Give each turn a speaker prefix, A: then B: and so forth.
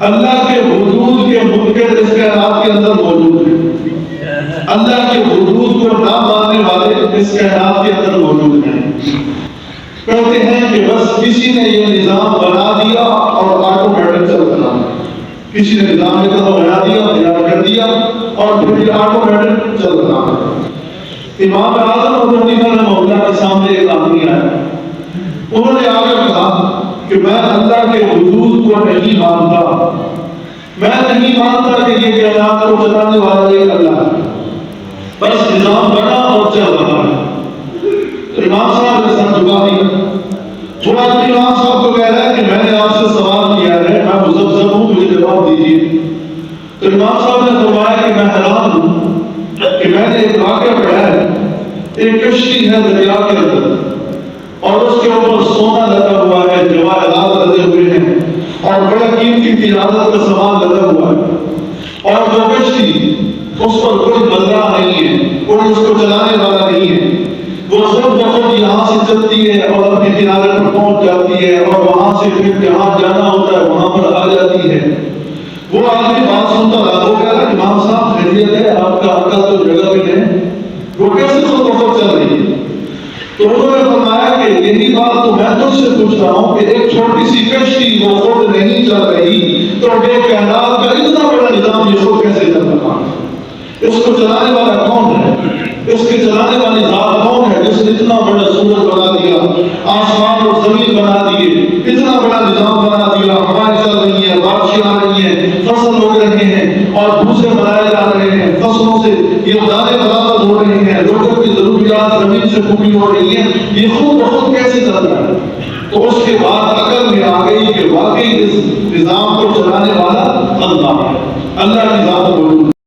A: اللہ کے حدود کے منکر اس کائنات کے اندر موجود ہیں۔ اللہ کے حدود کو نہ ماننے والے اس کائنات کے اندر موجود ہیں۔ کہتے ہیں کہ بس کسی نے یہ نظام بنا دیا اور آٹومیٹک چل رہا کسی نے نظام ایک دفعہ بنا دیا، تیار کر دیا اور پھر یہ آٹومیٹک چل رہا امام اعظم ابو حنیفہ رحمہ اللہ کے سامنے ایک آدمی آیا۔ انہوں نے آگے کہا کہ میں اللہ کے حدود کو نہیں مانتا۔ میں نہیں مانتا کہ یہ کائنات کو چلانے والا ایک اللہ۔ ہے بس نظام بنا اور چل رہا ہے۔ امام صاحب نے سر جھکا دیا وہ آدمی امام صاحب کو کہہ رہا ہے کہ میں نے آپ سے سوال کیا ہے۔ میں مزبزب ہوں، مجھے جواب دیجیے تو امام صاحب نے فرمایا کہ میں حیران ہوں، کہ میں نے ایک واقعہ پڑھا ہے۔ ایک کشتی ہے دریا کے اندر اور اس کے اوپر سونا لگا ہوا ہے جواہرات لگے ہوئے ہیں اور بڑا قیمتی تجارت کا سامان لگا ہوا ہے۔ اور جو کشتی اس پر کوئی بندہ نہیں ہے، کوئی اس کو چلانے والا نہیں ہے۔ وہ سب بہت یہاں سے چلتی ہے اور اپنے کنارے پر پہنچ جاتی ہے اور وہاں سے پھر جہاں جانا ہوتا ہے، وہاں پر آ جاتی ہے۔ وہ آدمی بات سنتا رہا وہ کہہ رہا امام صاحب، خیریت ہے، آپ کا عقل تو جگہ بھی ہے۔ وہ کیسے سو بہت چل رہی ہے؟ تو انہوں نے فرمایا کہ یہی بات میں تجھ سے پوچھ رہا ہوں کہ ایک چھوٹی سی کشتی وہ خود نہیں چل رہی، تو بے کائنات کا اتنا بڑا نظام یہ خود کیسے چل رہا ہے؟ اس کو چلانے والا کون ہے؟ اس کے چلانے والی ذات کون ہے جس نے اتنا بڑا سورج بنا دیا، آسمان اور زمین بنا دیے، اتنا بڑا نظام بنا دیا ہوائیں چل رہی ہیں بارشیں آ رہی ہیں، فصل ہو رہے ہیں اور بھوسے بنائے جا رہے ہیں، فصلوں سے یہ دانے برابر ہو رہے ہیں، لوگوں کی ضروریات زمین سے پوری ہو رہی ہیں، یہ خود بخود کیسے چل رہا ہے؟ تو اس کے بعد عقل میں آ گئی کہ واقعی اس نظام کو چلانے والا اللہ ہے۔ اللہ نظام موجود